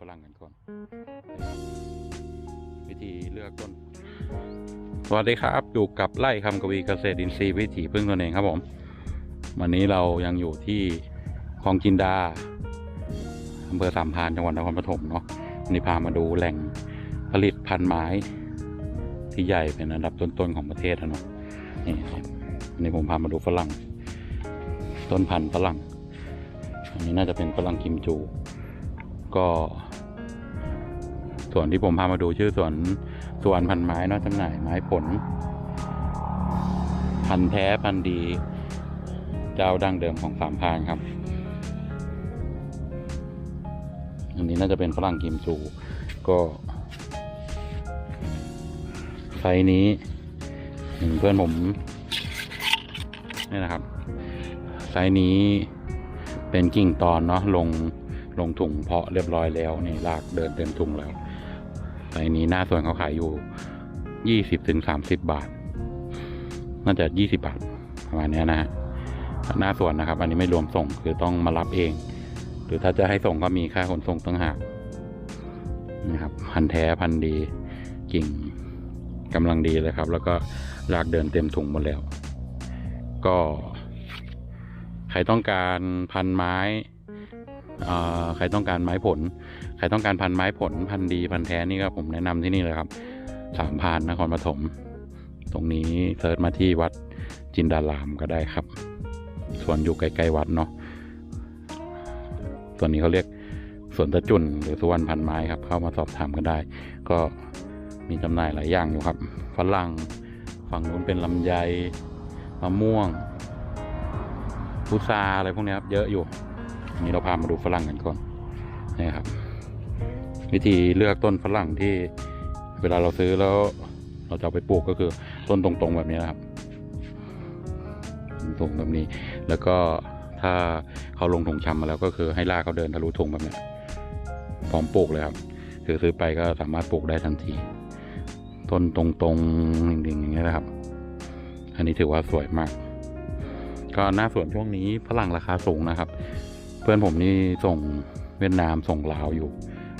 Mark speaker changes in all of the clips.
Speaker 1: ฝรั่งกันก่อน วิธีเลือกต้น สวัสดีครับอยู่กับไร่คำกวีเกษตรอินทรีย์วิถีพึ่งตนเองครับผม วันนี้เรายังอยู่ที่คลองจินดาอำเภอสามพานจังหวัดนครปฐมเนาะวันนี้พามาดูแหล่งผลิตพันธุ์ไม้ที่ใหญ่เป็นอันดับต้นๆของประเทศนะเนาะนี่ครับวันนี้ผมพามาดูฝรั่ง ต้นพันธุ์ฝรั่งอันนี้น่าจะเป็นฝรั่งกิมจู ก็ ส่วนที่ผมพามาดูชื่อสวนสวนพันไม้นอะจำหน่ายไม้ผล พันแท้พันดี เจ้าดั้งเดิมของสามพานครับอันนี้น่าจะเป็นฝรั่งกิมจูก็ไซนี้หนึ่งเพื่อนผมนี่นะครับไซส์นี้เป็นกิ่งตอนเนาะลงลงถุงเพาะเรียบร้อยแล้วนี่ลากเดินเต็มถุงแล้ว ไซนี้หน้าส่วนเขาขายอยู่ยี่สิบถึงสามสิบบาท น่าจะยี่สิบาทประมาณนี้นะฮะหน้าส่วนนะครับ อันนี้ไม่รวมส่งคือต้องมารับเอง หรือถ้าจะให้ส่งก็มีค่าขนส่งต่างหากนะครับ พันแท้พันดีกิ่งกำลังดีเลยครับ แล้วก็ลากเดินเต็มถุงหมดแล้ว ก็ ใครต้องการพันไม้ ใครต้องการไม้ผล ใครต้องการพันไม้ผล พันดีพันแท้นี่ก็ผมแนะนำที่นี่เลยครับ สามพรานนครปฐม ตรงนี้เซิร์ชมาที่วัดจินดารามก็ได้ครับ ส่วนอยู่ใกล้ๆวัดเนาะ ส่วนนี้เขาเรียกสวนตะจุนหรือสวรรณพันไม้ครับ เข้ามาสอบถามกันได้ ก็มีจำหน่ายหลายอย่างอยู่ครับ ฝรั่งฝั่งนู้นเป็นลำไยมะม่วงพุทราอะไรพวกนี้ครับ เยอะอยู่ นี้เราพามาดูฝรั่งกันก่อนนี่ครับ วิธีเลือกต้นฝรั่งที่เวลาเราซื้อแล้วเราจะเอาไปปลูกก็คือต้นตรงๆแบบนี้นะครับตรงแบบนี้ แล้วก็ถ้าเขาลงถุงชำมาแล้วก็คือให้รากเขาเดินทะลุถุงแบบนี้พร้อมปลูกเลยครับคือซื้อไปก็สามารถปลูกได้ทันที ต้นตรงๆจริงๆอย่างนี้ยนะครับ อันนี้ถือว่าสวยมาก ก็หน้าสวนช่วงนี้ฝรั่งราคาสูงนะครับ เพื่อนผมนี่ส่งเวียดนามส่งลาวอยู่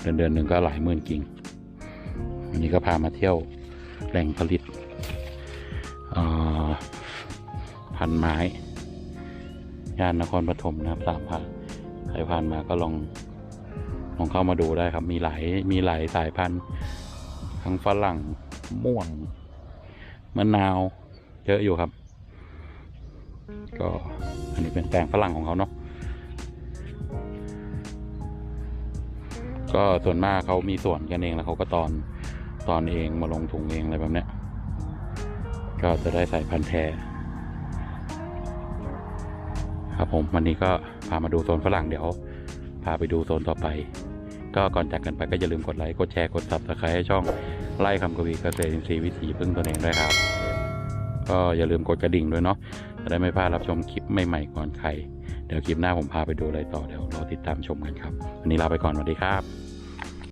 Speaker 1: เดือนเดือนหนึ่งก็หลายหมื่นกิ่งวันนี้ก็พามาเที่ยวแหล่งผลิตพันไม้ย่านนครปฐมนะครับสามพันใครผ่านมาก็ลองลองเข้ามาดูได้ครับ มีหลายมีหลายสายพันธุ์ทั้งฝรั่งม่วงมะนาว เยอะอยู่ครับ ก็อันนี้เป็นแปลงฝรั่งของเขาเนาะ ก็ส่วนมากเขามีส่วนกันเองแล้วเขาก็ตอนตอนเองมาลงถุงเองอะไรแบบเนี้ยก็จะได้ใส่พันแท้ครับผมวันนี้ก็พามาดูโซนฝรั่งเดี๋ยว พาไปดูโซนต่อไป ก็ก่อนจากกันไปก็อย่าลืมกดไลค์กดแชร์กด subscribe ให้ช่องไล่คำกวีเกษตรอินทรีย์วิถีพึ่งตนเองด้วยครับ ก็อย่าลืมกดกระดิ่งด้วยเนาะจะได้ไม่พลาดรับชมคลิปใหม่ๆก่อนใคร เดี๋ยวคลิปหน้าผมพาไปดูอะไรต่อเดี๋ยวรอติดตามชมกันครับวันนี้ลาไปก่อนสวัสดีครับ